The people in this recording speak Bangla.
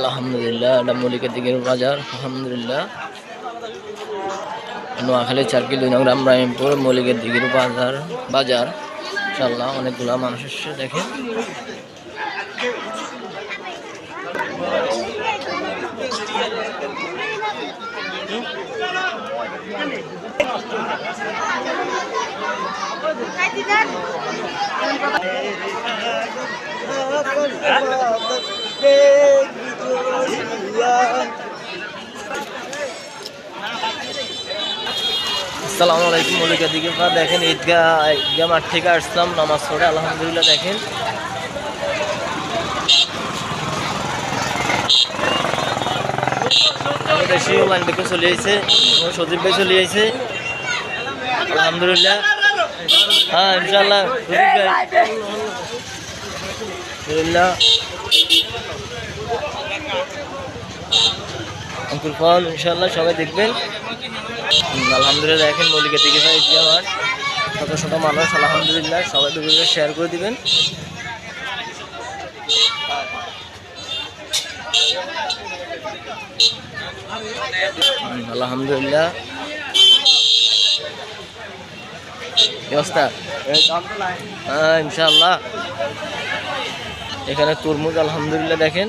আলহামদুলিল্লাহ, এটা মলিকের দিকের বাজার, আলহামদুলিল্লাহ। নোয়াখালী, চারকিল, দুই নং রামরাহিমপুর মলিকের দিকের বাজার বাজার। ইনশাল্লাহ অনেকগুলা মানুষ এসছে, দেখেন। আসসালামু আলাইকুম মলিকা দিকে দেখেন, ঈদগাহ ঈদগাহ মাঠ থেকে আসলাম, নামাজ পড়ে আলহামদুলিল্লাহ দেখেন। আমাদের লাইন থেকে চলে আইছে? সজীব ভাই চলে আইছে। আলহামদুলিল্লাহ। হ্যাঁ ইনশাল্লাহ সজীব ভাই। আঙ্কুল ফল ইনশাল্লাহ সবাই দেখবেন। আলহামদুলিল্লাহ দেখেন মল্লিকের দিকে ভাই আমার। শত শত মানুষ, আলহামদুলিল্লাহ, সবাই ভিডিওটা শেয়ার করে দিবেন। আলহামদুলিল্লাহ। হ্যাঁ ইনশাল্লাহ এখানে তরমুজ, আলহামদুলিল্লাহ, দেখেন।